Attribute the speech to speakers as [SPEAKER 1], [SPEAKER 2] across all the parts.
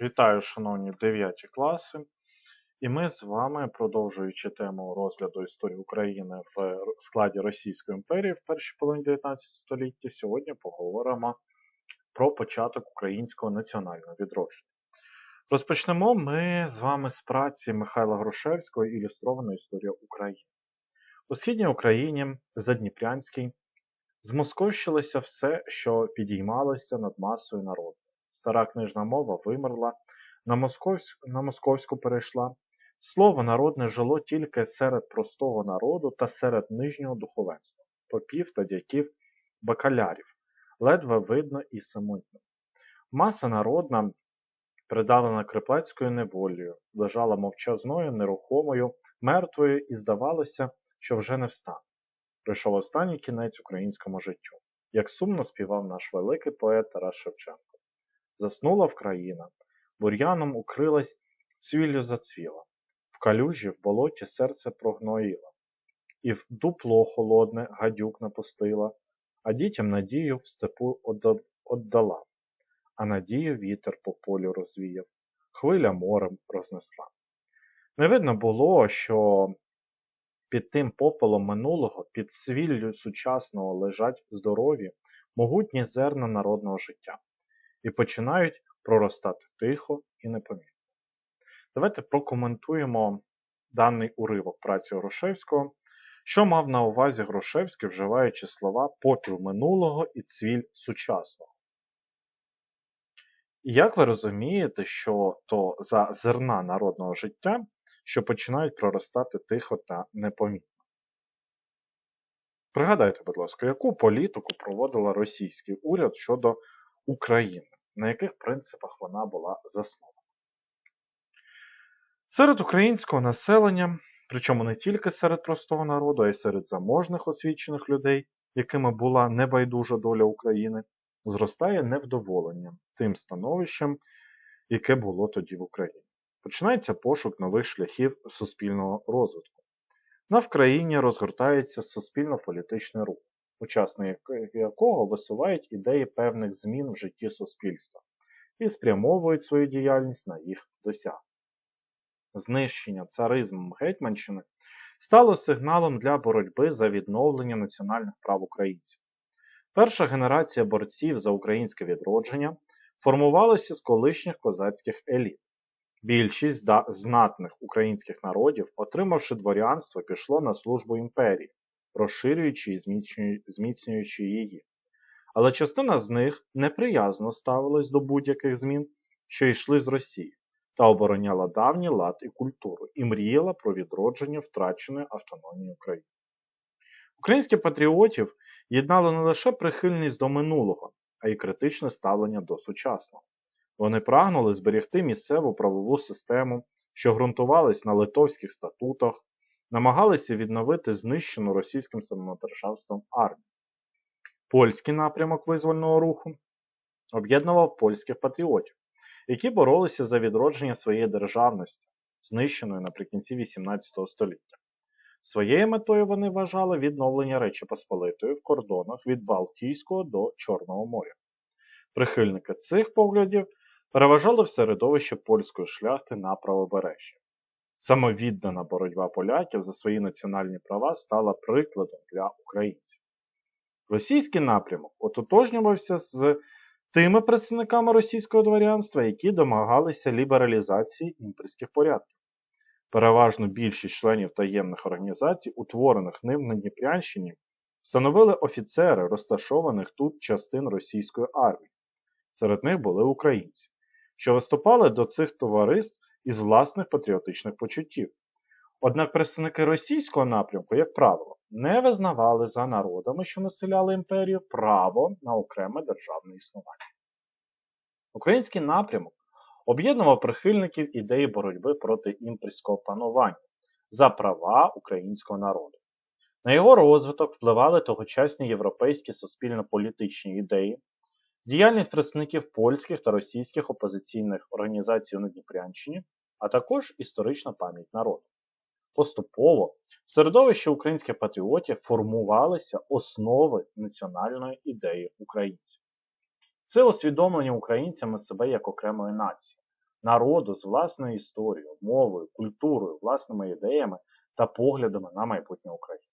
[SPEAKER 1] Вітаю, шановні 9 класи. І ми з вами, продовжуючи тему розгляду історії України в складі Російської імперії в першій половині 19 століття, сьогодні поговоримо про початок українського національного відродження. Розпочнемо ми з вами з праці Михайла Грушевського Ілюстрована історія України. У східній Україні Задніпрянській змосковщилося все, що підіймалося над масою народу. Стара книжна мова вимерла, на, московську, на московську перейшла. Слово народне жило тільки серед простого народу та серед нижнього духовенства, попів та дяків, бакалярів, ледве видно і самотньо. Маса народна, придавлена криплецькою неволею, лежала мовчазною, нерухомою, мертвою, і здавалося, що вже не встане. Прийшов останній кінець українському життю, як сумно співав наш великий поет Тарас Шевченко. Заснула Вкраїна, бур'яном укрилась, цвіллю зацвіла, в калюжі, в болоті серце прогноїла, і в дупло холодне гадюк напустила, а дітям надію в степу отдала, а надію вітер по полю розвіяв, хвиля морем рознесла. Не видно було, що під тим попелом минулого, під свіллю сучасного лежать здорові, могутні зерна народного життя і починають проростати тихо і непомітно. Давайте прокоментуємо даний уривок праці Грушевського, що мав на увазі Грушевський, вживаючи слова попіл минулого і цвіль сучасного. І як ви розумієте, що то за зерна народного життя, що починають проростати тихо та непомітно? Пригадайте, будь ласка, яку політику проводила російський уряд щодо України? На яких принципах вона була заснована. Серед українського населення, причому не тільки серед простого народу, а й серед заможних освічених людей, якими була небайдужа доля України, зростає невдоволення тим становищем, яке було тоді в Україні. Починається пошук нових шляхів суспільного розвитку. На Вкраїні розгортається суспільно-політичний рух учасники якого висувають ідеї певних змін в житті суспільства і спрямовують свою діяльність на їх досягнення. Знищення царизмом Гетьманщини стало сигналом для боротьби за відновлення національних прав українців. Перша генерація борців за українське відродження формувалася з колишніх козацьких еліт. Більшість знатних українських народів, отримавши дворянство, пішло на службу імперії, розширюючи і зміцнюючи її. Але частина з них неприязно ставилась до будь-яких змін, що йшли з Росії, та обороняла давній лад і культуру, і мріяла про відродження втраченої автономії України. Українських патріотів єднало не лише прихильність до минулого, а й критичне ставлення до сучасного. Вони прагнули зберегти місцеву правову систему, що ґрунтувалась на литовських статутах, намагалися відновити знищену російським самодержавством армію. Польський напрямок визвольного руху об'єднував польських патріотів, які боролися за відродження своєї державності, знищеної наприкінці XVIII століття. Своєю метою вони вважали відновлення Речі Посполитої в кордонах від Балтійського до Чорного моря. Прихильники цих поглядів переважали в середовище польської шляхти на правобережжі. Самовіддана боротьба поляків за свої національні права стала прикладом для українців. Російський напрямок ототожнювався з тими представниками російського дворянства, які домагалися лібералізації імперських порядків. Переважно більшість членів таємних організацій, утворених ним на Дніпрянщині, становили офіцери розташованих тут частин російської армії. Серед них були українці, що виступали до цих товариств із власних патріотичних почуттів. Однак представники російського напрямку, як правило, не визнавали за народами, що населяли імперію, право на окреме державне існування. Український напрямок об'єднував прихильників ідеї боротьби проти імперського панування за права українського народу. На його розвиток впливали тогочасні європейські суспільно-політичні ідеї, діяльність представників польських та російських опозиційних організацій на Дніпрянщині, а також історична пам'ять народу. Поступово в середовищі українських патріотів формувалися основи національної ідеї українців. Це усвідомлення українцями себе як окремої нації, народу з власною історією, мовою, культурою, власними ідеями та поглядами на майбутнє України.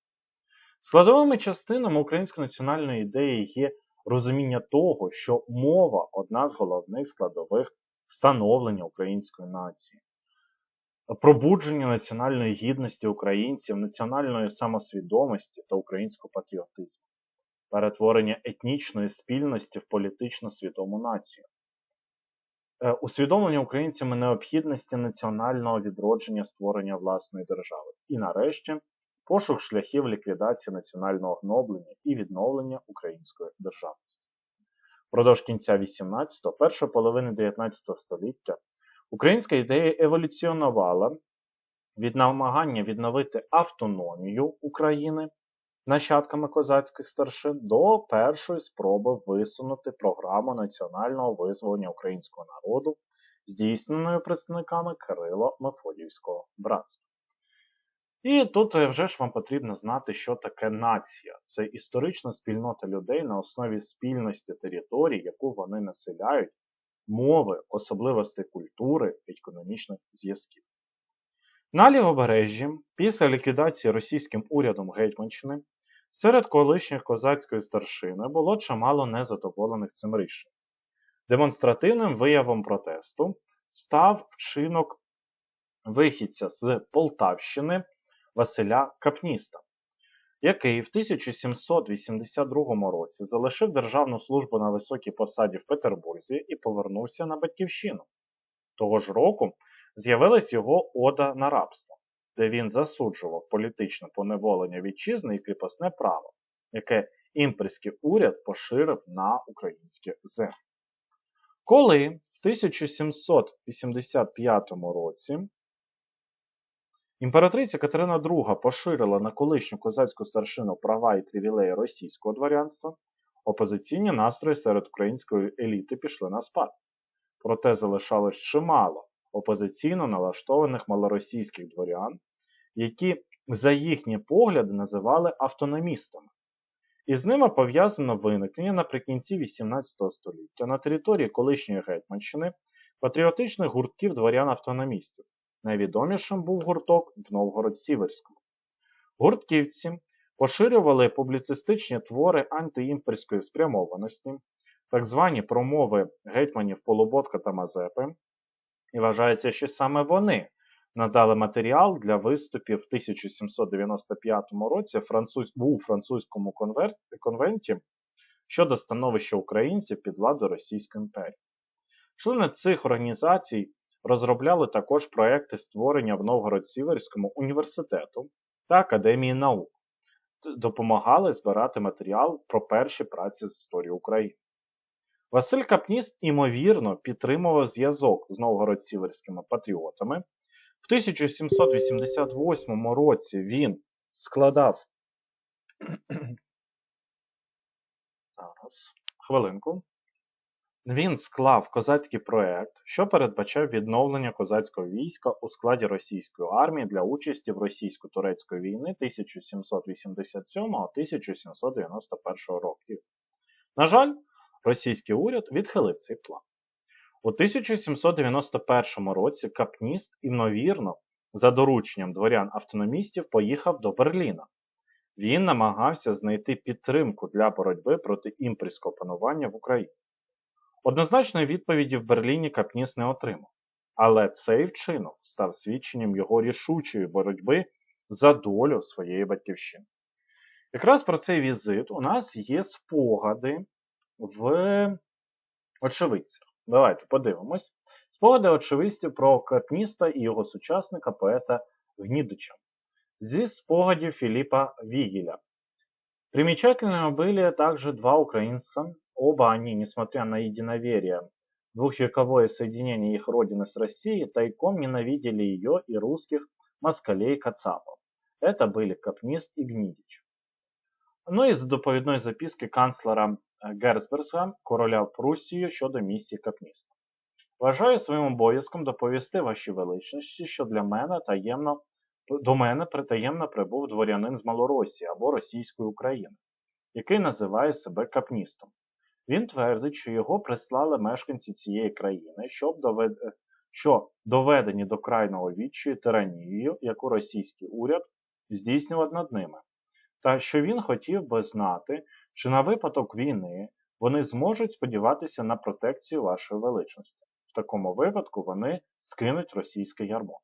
[SPEAKER 1] Складовими частинами української національної ідеї є розуміння того, що мова одна з головних складових становлення української нації, пробудження національної гідності українців, національної самосвідомості та українського патріотизму, перетворення етнічної спільності в політично свідому націю. Е, Усвідомлення українцями необхідності національного відродження створення власної держави. І нарешті пошук шляхів ліквідації національного гноблення і відновлення української державності. Продовж кінця 18-го, першої половини 19 століття українська ідея еволюціонувала від намагання відновити автономію України нащадками козацьких старшин до першої спроби висунути програму національного визволення українського народу, здійсненою представниками Кирило-Мефодіївського братства. І тут е, вже ж вам потрібно знати, що таке нація. Це історична спільнота людей на основі спільності територій, яку вони населяють, мови, особливостей культури, економічних зв'язків. На лівобережжі, після ліквідації російським урядом Гетьманщини, серед колишніх козацької старшини було чимало незадоволених цим рішенням. Демонстративним виявом протесту став вчинок вихідця з Полтавщини Василя Капніста, який в 1782 році залишив державну службу на високій посаді в Петербурзі і повернувся на батьківщину. Того ж року з'явилась його ода на рабство, де він засуджував політичне поневолення вітчизни і кріпосне право, яке імперський уряд поширив на українські землі. Коли в 1785 році імператриця Катерина II поширила на колишню козацьку старшину права і привілеї російського дворянства, опозиційні настрої серед української еліти пішли на спад. Проте залишалось чимало опозиційно налаштованих малоросійських дворян, які за їхні погляди називали автономістами. І з ними пов'язано виникнення наприкінці XVIII століття на території колишньої Гетьманщини патріотичних гуртків дворян-автономістів. Найвідомішим був гурток в Новгород-Сіверському. Гуртківці поширювали публіцистичні твори антиімперської спрямованості, так звані промови гетьманів Полуботка та Мазепи, і вважається, що саме вони надали матеріал для виступів в 1795 році у французькому конвенті щодо становища українців під владу Російської імперії. Члени цих організацій розробляли також проекти створення в Новгород-Сіверському університету та Академії наук, допомагали збирати матеріал про перші праці з історії України. Василь Капніст, імовірно, підтримував зв'язок з новгород-сіверськими патріотами. В 1788 році він складав Зараз, хвилинку. Він склав козацький проект, що передбачав відновлення козацького війська у складі російської армії для участі в російсько-турецької війни 1787-1791 років. На жаль, російський уряд відхилив цей план. У 1791 році Капніст, імовірно, за дорученням дворян-автономістів поїхав до Берліна. Він намагався знайти підтримку для боротьби проти імперського панування в Україні. Однозначної відповіді в Берліні Капніс не отримав, але цей вчинок став свідченням його рішучої боротьби за долю своєї батьківщини. Якраз про цей візит у нас є спогади в очевидцях. Давайте подивимось. Спогади очевидців про Капніста і його сучасника поета Гнідича. Зі спогадів Филиппа Вигеля. Примечательными были также два украинца. Оба они, несмотря на единоверие, двухвековое соединение их родины с Россией, тайком ненавидели ее и русских москалей-кацапов. Это были Капнист и Гнидич. Ну і з доповідної записки канцлера Герцберга, короля Прусії щодо місії Капніста. Вважаю своїм обов'язком доповісти вашій величності, що для мене таємно до мене притаємно прибув дворянин з Малоросії або Російської України, який називає себе Капністом. Він твердить, що його прислали мешканці цієї країни, щоб, довед... що доведені до крайнього відчаю тиранією, яку російський уряд здійснював над ними, та що він хотів би знати, чи на випадок війни вони зможуть сподіватися на протекцію вашої величності. В такому випадку вони скинуть російське ярмо.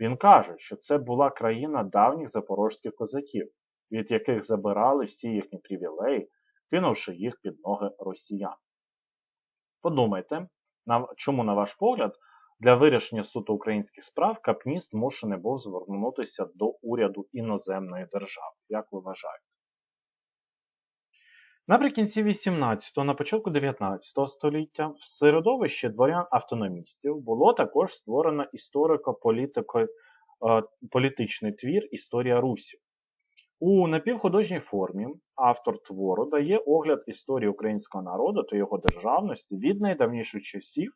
[SPEAKER 1] Він каже, що це була країна давніх запорожських козаків, від яких забирали всі їхні привілеї, кинувши їх під ноги росіян. Подумайте, чому, на ваш погляд, для вирішення суто українських справ Капніст змушений був звернутися до уряду іноземної держави. Як ви вважаєте? Наприкінці 18-го, на початку 19 століття в середовищі дворян-автономістів було також створено історико-політичний твір Історія Русі. У напівхудожній формі автор твору дає огляд історії українського народу та його державності від найдавніших часів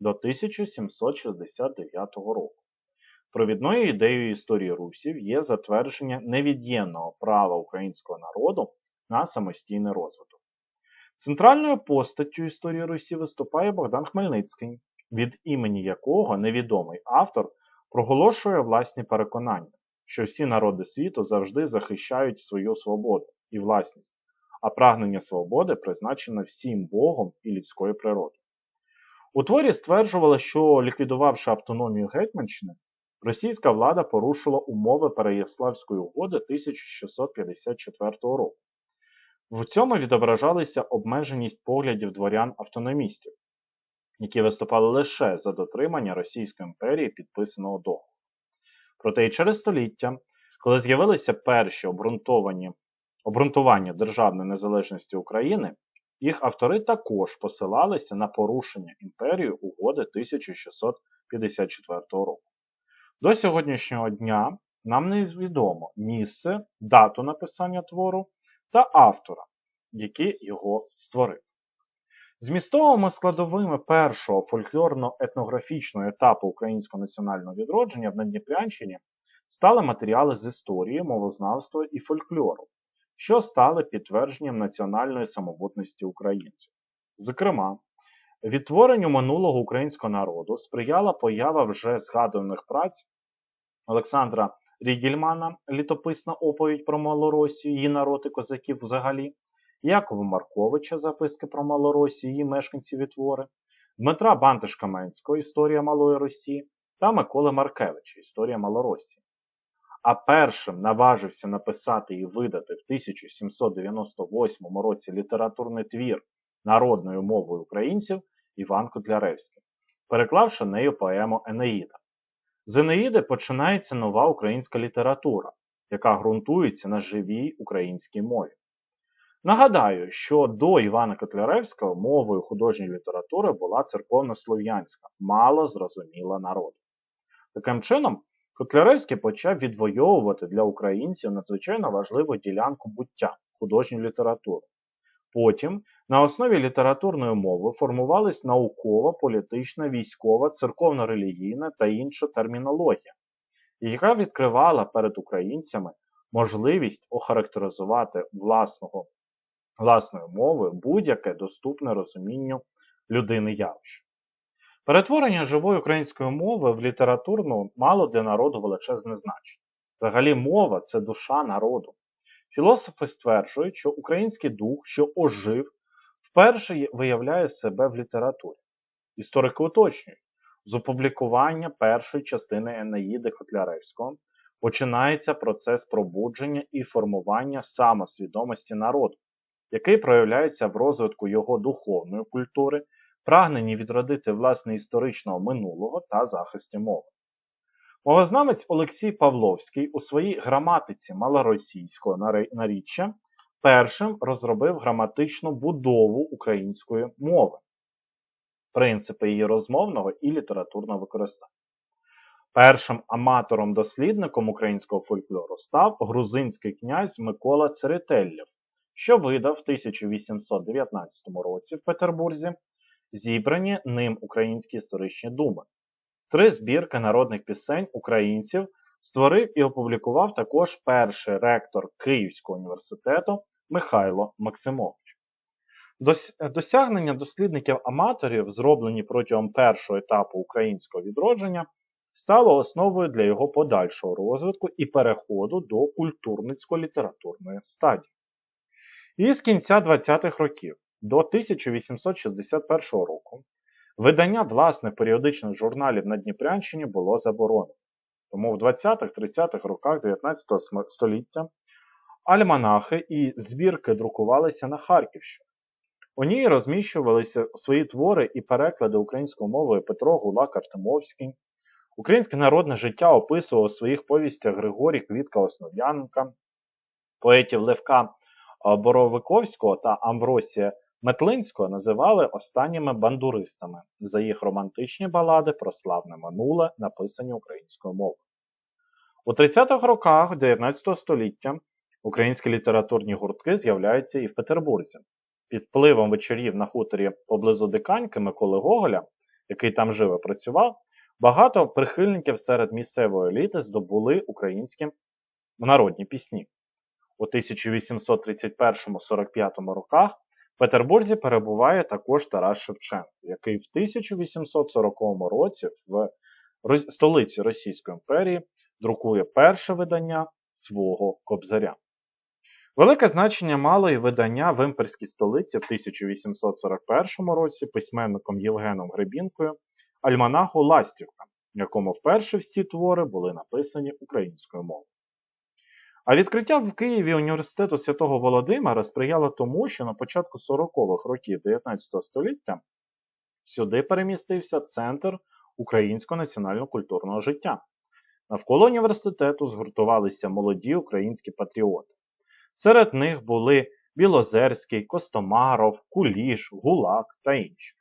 [SPEAKER 1] до 1769 року. Провідною ідеєю історії русів є затвердження невід'ємного права українського народу на самостійний розвиток. Центральною постаттю історії Русі виступає Богдан Хмельницький, від імені якого невідомий автор проголошує власні переконання, що всі народи світу завжди захищають свою свободу і власність, а прагнення свободи призначено всім Богом і людською природою. У творі стверджували, що ліквідувавши автономію Гетьманщини, російська влада порушила умови Переяславської угоди 1654 року. В цьому відображалася обмеженість поглядів дворян-автономістів, які виступали лише за дотримання Російської імперії підписаного договору. Проте і через століття, коли з'явилися перші обґрунтовані обґрунтування державної незалежності України, їх автори також посилалися на порушення імперії угоди 1654 року. До сьогоднішнього дня нам невідомо місце, дату написання твору та автора, який його створив. Змістовими складовими першого фольклорно-етнографічного етапу українського національного відродження в Надніпрянщині стали матеріали з історії, мовознавства і фольклору, що стали підтвердженням національної самобутності українців. Зокрема, відтворенню минулого українського народу сприяла поява вже згаданих праць Олександра Рігельмана, літописна оповідь про Малоросію, її народ і козаків взагалі, Якова Марковича, записки про Малоросію, її мешканців і твори, Дмитра Бантиш-Каменського Історія Малої Росії та Миколи Маркевича Історія Малоросії. А першим наважився написати і видати в 1798 році літературний твір народною мовою українців Іван Котляревський, переклавши нею поему Енеїда. З Енеїди починається нова українська література, яка ґрунтується на живій українській мові. Нагадаю, що до Івана Котляревського мовою художньої літератури була церковно-слов'янська, мало зрозуміла народу. Таким чином, Котляревський почав відвоювати для українців надзвичайно важливу ділянку буття художньої літератури. Потім на основі літературної мови формувалась наукова, політична, військова, церковно-релігійна та інша термінологія, яка відкривала перед українцями можливість охарактеризувати власного, власною мовою будь-яке доступне розумінню людини явище. Перетворення живої української мови в літературну мало для народу величезне значення. Взагалі, мова це душа народу. Філософи стверджують, що український дух, що ожив, вперше виявляє себе в літературі. Історики уточнюють, з опублікування першої частини Енеїди Котляревського починається процес пробудження і формування самосвідомості народу, який проявляється в розвитку його духовної культури, прагненні відродити власне історичного минулого та захисті мови. Мовознавець Олексій Павловський у своїй граматиці малоросійського наріччя першим розробив граматичну будову української мови, принципи її розмовного і літературного використання. Першим аматором-дослідником українського фольклору став грузинський князь Микола Церетеллєв, що видав в 1819 році в Петербурзі зібрані ним українські історичні думи. Три збірки народних пісень українців створив і опублікував також перший ректор Київського університету Михайло Максимович. Досягнення дослідників-аматорів, зроблені протягом першого етапу українського відродження, стало основою для його подальшого розвитку і переходу до культурницько-літературної стадії. І з кінця 20-х років до 1861 року видання власних періодичних журналів на Дніпрянщині було заборонено. Тому в 20-30-х роках 19 століття альманахи і збірки друкувалися на Харківщині. У ній розміщувалися свої твори і переклади українською мовою Петро Гулак Артемовський. Українське народне життя описував у своїх повістях Григорій Квітка Основ'яненка, поетів Левка Боровиковського та Амвросія Метлинського називали останніми бандуристами за їх романтичні балади про славне минуле, написані українською мовою. У 30-х роках 19 століття українські літературні гуртки з'являються і в Петербурзі. Під впливом вечорів на хуторі поблизу Диканьки Миколи Гоголя, який там жив і працював, багато прихильників серед місцевої еліти здобули українські народні пісні. У 1831-45 роках в Петербурзі перебуває також Тарас Шевченко, який в 1840 році в столиці Російської імперії друкує перше видання свого кобзаря. Велике значення мало і видання в імперській столиці в 1841 році письменником Євгеном Гребінкою Альманаху Ластівка, в якому вперше всі твори були написані українською мовою. А відкриття в Києві університету святого Володимира сприяло тому, що на початку 40-х років 19 століття сюди перемістився центр українського національно-культурного життя. Навколо університету згуртувалися молоді українські патріоти. Серед них були Білозерський, Костомаров, Куліш, Гулак та інші.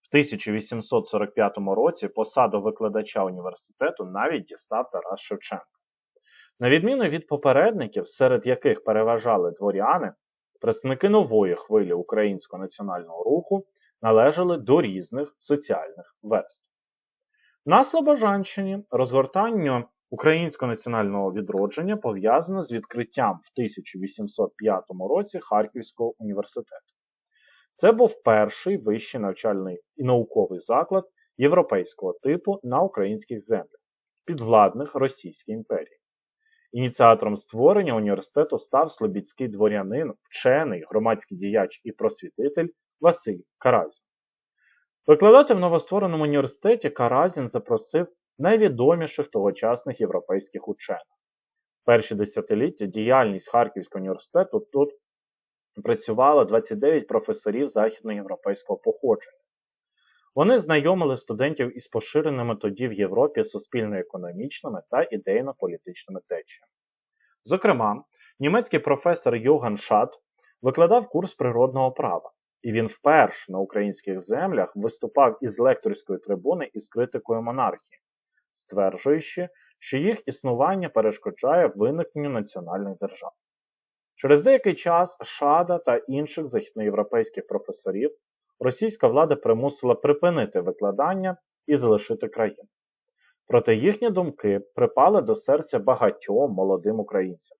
[SPEAKER 1] В 1845 році посаду викладача університету навіть дістав Тарас Шевченко. На відміну від попередників, серед яких переважали дворяни, представники нової хвилі українського національного руху належали до різних соціальних верств. На Слобожанщині розгортання українського національного відродження пов'язане з відкриттям в 1805 році Харківського університету. Це був перший вищий навчальний і науковий заклад європейського типу на українських землях, підвладних Російській імперії. Ініціатором створення університету став слобідський дворянин, вчений, громадський діяч і просвітитель Василь Каразін. Викладати в новоствореному університеті Каразін запросив найвідоміших тогочасних європейських учених. перші десятиліття діяльність Харківського університету тут працювало 29 професорів західноєвропейського походження. Вони знайомили студентів із поширеними тоді в Європі суспільно-економічними та ідейно-політичними течіями. Зокрема, німецький професор Йоган Шат викладав курс природного права, і він вперше на українських землях виступав із лекторської трибуни із критикою монархії, стверджуючи, що їх існування перешкоджає виникненню національних держав. Через деякий час Шада та інших західноєвропейських професорів російська влада примусила припинити викладання і залишити країну. Проте їхні думки припали до серця багатьом молодим українцям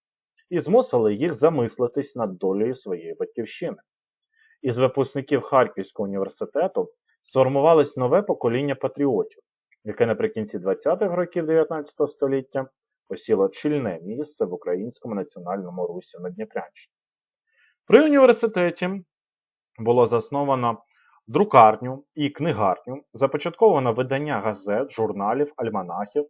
[SPEAKER 1] і змусили їх замислитись над долею своєї батьківщини. Із випускників Харківського університету сформувалось нове покоління патріотів, яке наприкінці 20-х років 19 століття посіло чільне місце в українському національному русі на Дніпрянщині. При університеті було засновано друкарню і книгарню, започатковано видання газет, журналів, альманахів.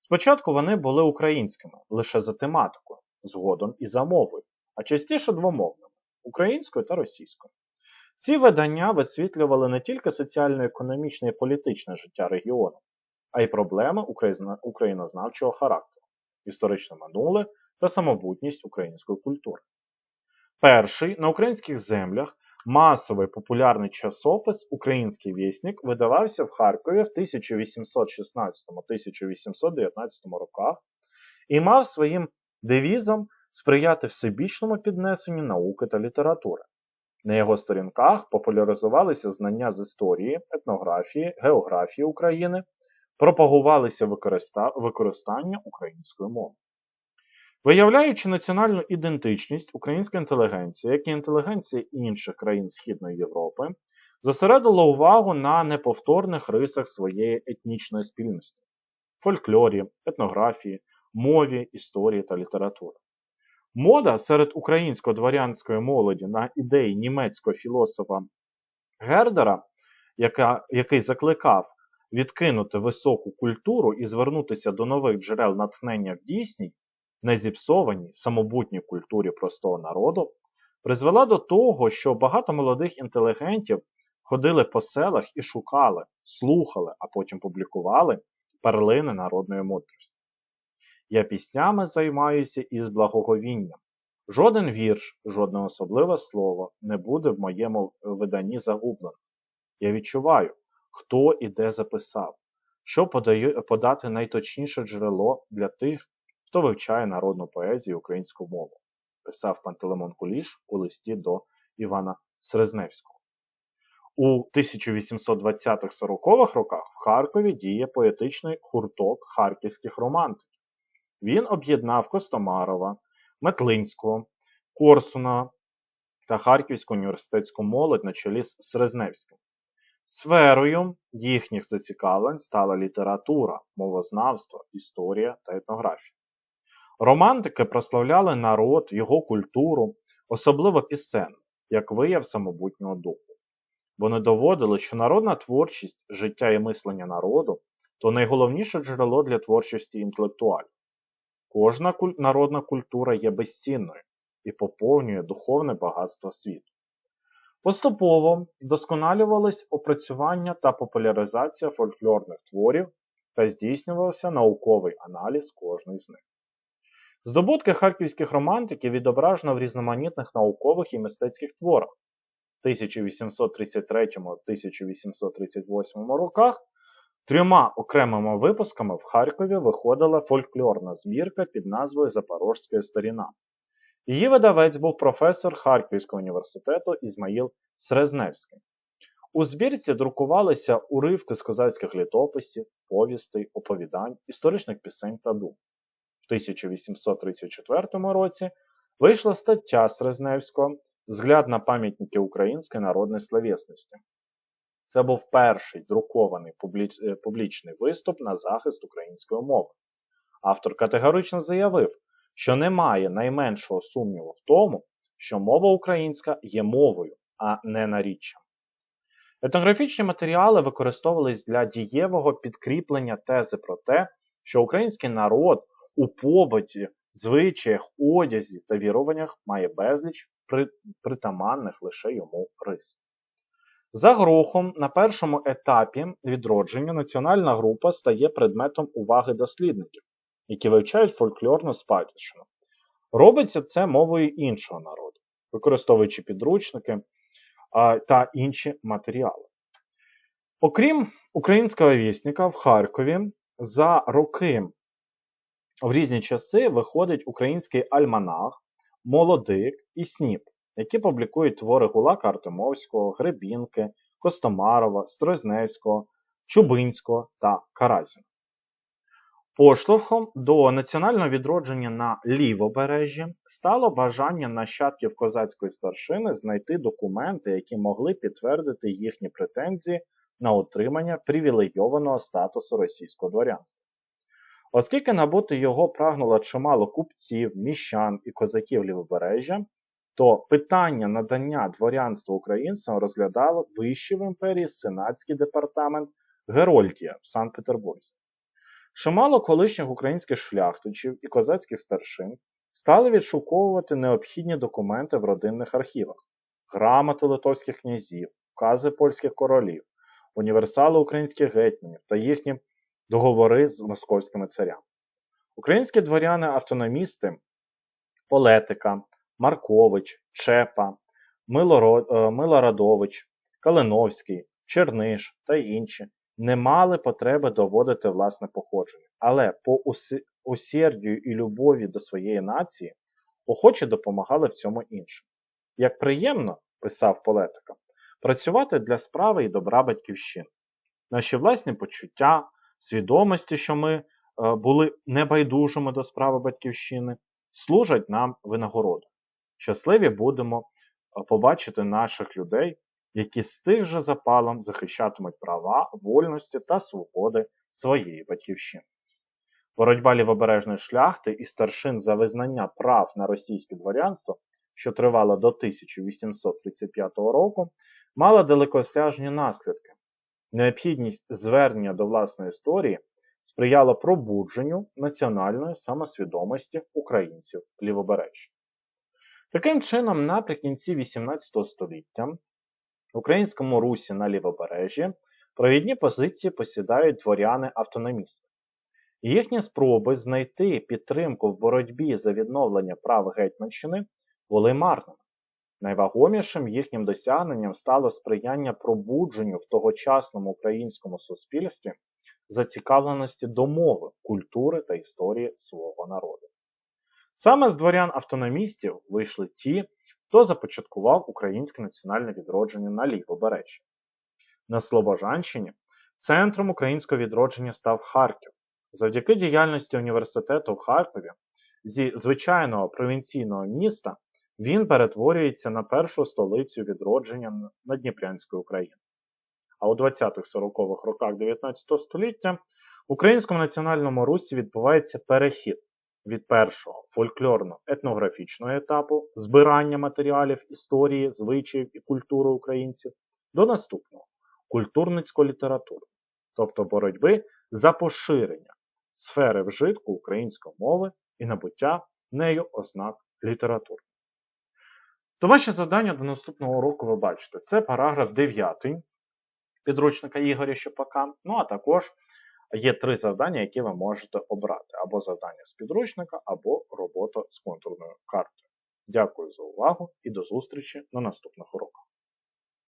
[SPEAKER 1] Спочатку вони були українськими лише за тематикою, згодом і за мовою, а частіше двомовними українською та російською. Ці видання висвітлювали не тільки соціально-економічне і політичне життя регіону, а й проблеми українознавчого характеру, історичне минуле та самобутність української культури. Перший на українських землях масовий популярний часопис Український вісник видавався в Харкові в 1816-1819 роках і мав своїм девізом сприяти всебічному піднесенню науки та літератури. На його сторінках популяризувалися знання з історії, етнографії, географії України, пропагувалися використання української мови. Виявляючи національну ідентичність, українська інтелігенція, як і інтелігенція інших країн Східної Європи, зосередила увагу на неповторних рисах своєї етнічної спільності фольклорі, етнографії, мові, історії та літератури. Мода серед українсько-дворянської молоді на ідеї німецького філософа Гердера, яка, який закликав відкинути високу культуру і звернутися до нових джерел натхнення в дійсній, незіпсованій, самобутній культурі простого народу, призвела до того, що багато молодих інтелігентів ходили по селах і шукали, слухали, а потім публікували перлини народної мудрості. Я піснями займаюся із благоговінням. Жоден вірш, жодне особливе слово не буде в моєму виданні загублено. Я відчуваю, хто і де записав, що подаю, подати найточніше джерело для тих, хто вивчає народну поезію українську мову, писав Пантелеймон Куліш у листі до Івана Срезневського. У 1820-40-х роках в Харкові діє поетичний гурток харківських романтиків. Він об'єднав Костомарова, Метлинського, Корсуна та Харківську університетську молодь на чолі з Срезневським. Сферою їхніх зацікавлень стала література, мовознавство, історія та етнографія. Романтики прославляли народ, його культуру, особливо пісен, як вияв самобутнього духу. Вони доводили, що народна творчість, життя і мислення народу то найголовніше джерело для творчості інтелектуалів. Кожна куль... народна культура є безцінною і поповнює духовне багатство світу. Поступово вдосконалювались опрацювання та популяризація фольклорних творів та здійснювався науковий аналіз кожної з них. Здобутки харківських романтиків відображено в різноманітних наукових і мистецьких творах. В 1833-1838 роках трьома окремими випусками в Харкові виходила фольклорна збірка під назвою Запорожська старіна. Її видавець був професор Харківського університету Ізмаїл Срезневський. У збірці друкувалися уривки з козацьких літописів, повістей, оповідань, історичних пісень та дум. В 1834 році вийшла стаття Срезневського Взгляд на пам'ятники української народної словесності. Це був перший друкований публічний виступ на захист української мови. Автор категорично заявив, що немає найменшого сумніву в тому, що мова українська є мовою, а не наріччям. Етнографічні матеріали використовувались для дієвого підкріплення тези про те, що український народ у побуті, звичаях, одязі та віруваннях має безліч притаманних лише йому рис. За грохом на першому етапі відродження національна група стає предметом уваги дослідників, які вивчають фольклорну спадщину. Робиться це мовою іншого народу, використовуючи підручники та інші матеріали. Окрім українського вісника в Харкові, за роки в різні часи виходить український альманах, молодик і сніп, які публікують твори Гулака Артемовського, Гребінки, Костомарова, Строзневського, Чубинського та Каразіна. Поштовхом до національного відродження на лівобережжі стало бажання нащадків козацької старшини знайти документи, які могли підтвердити їхні претензії на отримання привілейованого статусу російського дворянства. Оскільки набути його прагнуло чимало купців, міщан і козаків лівобережжя, то питання надання дворянства українцям розглядало вищий в імперії сенатський департамент Герольдія в Санкт-Петербурзі. Чимало колишніх українських шляхтичів і козацьких старшин стали відшуковувати необхідні документи в родинних архівах, грамоти литовських князів, вкази польських королів, універсали українських гетьманів та їхні договори з московськими царями. Українські дворяни-автономісти Полетика, Маркович, Чепа, Милорадович, Калиновський, Черниш та інші не мали потреби доводити власне походження, але по усердію і любові до своєї нації охоче допомагали в цьому іншим. Як приємно, писав Полетика, працювати для справи і добра батьківщини. Наші власні почуття, свідомості, що ми е, були небайдужими до справи батьківщини, служать нам винагороду. Щасливі будемо е, побачити наших людей, які з тих же запалом захищатимуть права, вольності та свободи своєї батьківщини. Боротьба лівобережної шляхти і старшин за визнання прав на російське дворянство, що тривала до 1835 року, мала далекосяжні наслідки. Необхідність звернення до власної історії сприяла пробудженню національної самосвідомості українців лівобережжя. Таким чином, наприкінці XVIII століття в українському русі на лівобережжі провідні позиції посідають дворяни-автономісти. Їхні спроби знайти підтримку в боротьбі за відновлення прав Гетьманщини були марними. Найвагомішим їхнім досягненням стало сприяння пробудженню в тогочасному українському суспільстві зацікавленості до мови, культури та історії свого народу. Саме з дворян-автономістів вийшли ті, хто започаткував українське національне відродження на лівобережжі. На Слобожанщині центром українського відродження став Харків. Завдяки діяльності університету в Харкові зі звичайного провінційного міста він перетворюється на першу столицю відродження Надніпрянської України. А у 20-40-х роках 19 століття в українському національному русі відбувається перехід від першого фольклорно-етнографічного етапу збирання матеріалів історії, звичаїв і культури українців до наступного культурницької літератури, тобто боротьби за поширення сфери вжитку української мови і набуття нею ознак літератури. Домашнє завдання до наступного року ви бачите, це параграф 9 підручника Ігоря Щепака. Ну а також є три завдання, які ви можете обрати: або завдання з підручника, або робота з контурною картою. Дякую за увагу і до зустрічі на наступних уроках.